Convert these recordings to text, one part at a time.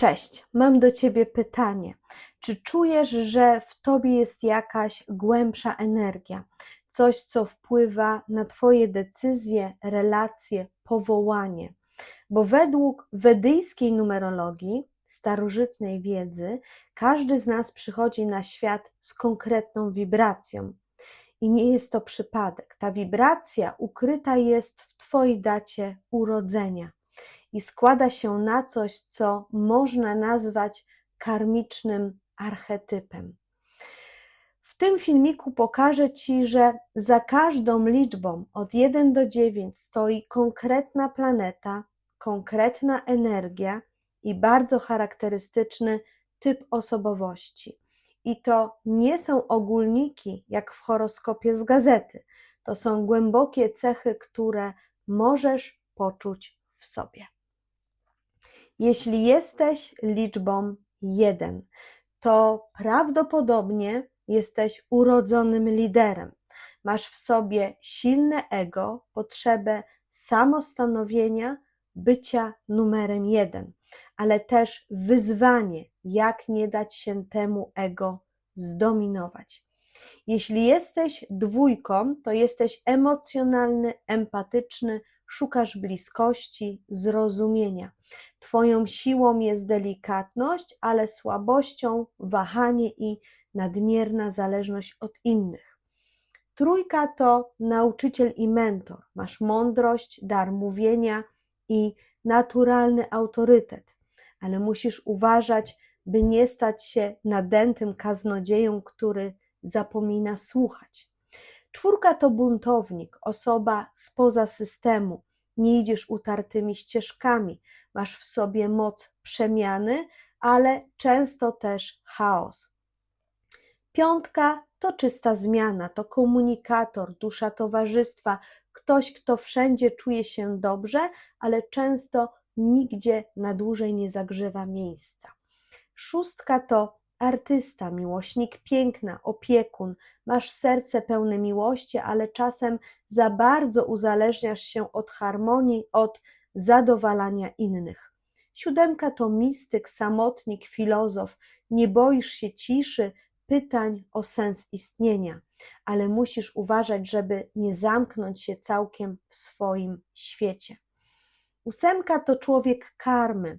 Cześć, mam do Ciebie pytanie. Czy czujesz, że w Tobie jest jakaś głębsza energia? Coś, co wpływa na Twoje decyzje, relacje, powołanie? Bo według wedyjskiej numerologii, starożytnej wiedzy, każdy z nas przychodzi na świat z konkretną wibracją. I nie jest to przypadek. Ta wibracja ukryta jest w Twojej dacie urodzenia i składa się na coś, co można nazwać karmicznym archetypem. W tym filmiku pokażę Ci, że za każdą liczbą od 1 do 9 stoi konkretna planeta, konkretna energia i bardzo charakterystyczny typ osobowości. I to nie są ogólniki, jak w horoskopie z gazety. To są głębokie cechy, które możesz poczuć w sobie. Jeśli jesteś liczbą 1, to prawdopodobnie jesteś urodzonym liderem. Masz w sobie silne ego, potrzebę samostanowienia, bycia numerem jeden, ale też wyzwanie, jak nie dać się temu ego zdominować. Jeśli jesteś dwójką, to jesteś emocjonalny, empatyczny, szukasz bliskości, zrozumienia. Twoją siłą jest delikatność, ale słabością wahanie i nadmierna zależność od innych. Trójka to nauczyciel i mentor. Masz mądrość, dar mówienia i naturalny autorytet, ale musisz uważać, by nie stać się nadętym kaznodzieją, który zapomina słuchać. Czwórka to buntownik, osoba spoza systemu. Nie idziesz utartymi ścieżkami, masz w sobie moc przemiany, ale często też chaos. Piątka to czysta zmiana, to komunikator, dusza towarzystwa, ktoś, kto wszędzie czuje się dobrze, ale często nigdzie na dłużej nie zagrzewa miejsca. Szóstka to artysta, miłośnik piękna, opiekun, masz serce pełne miłości, ale czasem za bardzo uzależniasz się od harmonii, od zadowalania innych. Siódemka to mistyk, samotnik, filozof. Nie boisz się ciszy, pytań o sens istnienia, ale musisz uważać, żeby nie zamknąć się całkiem w swoim świecie. Ósemka to człowiek karmy,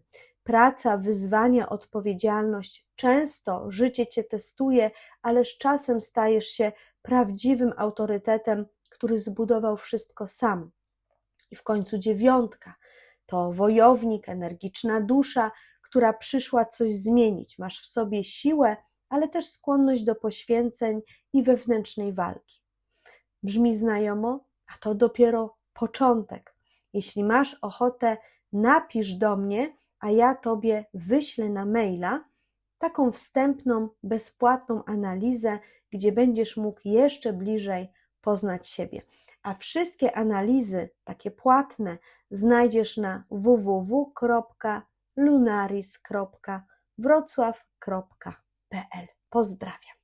praca, wyzwania, odpowiedzialność. Często życie cię testuje, ale z czasem stajesz się prawdziwym autorytetem, który zbudował wszystko sam. I w końcu dziewiątka to wojownik, energiczna dusza, która przyszła coś zmienić. Masz w sobie siłę, ale też skłonność do poświęceń i wewnętrznej walki. Brzmi znajomo, a to dopiero początek. Jeśli masz ochotę, napisz do mnie, a ja tobie wyślę na maila taką wstępną, bezpłatną analizę, gdzie będziesz mógł jeszcze bliżej poznać siebie. A wszystkie analizy, takie płatne, znajdziesz na www.lunaris.wrocław.pl. Pozdrawiam.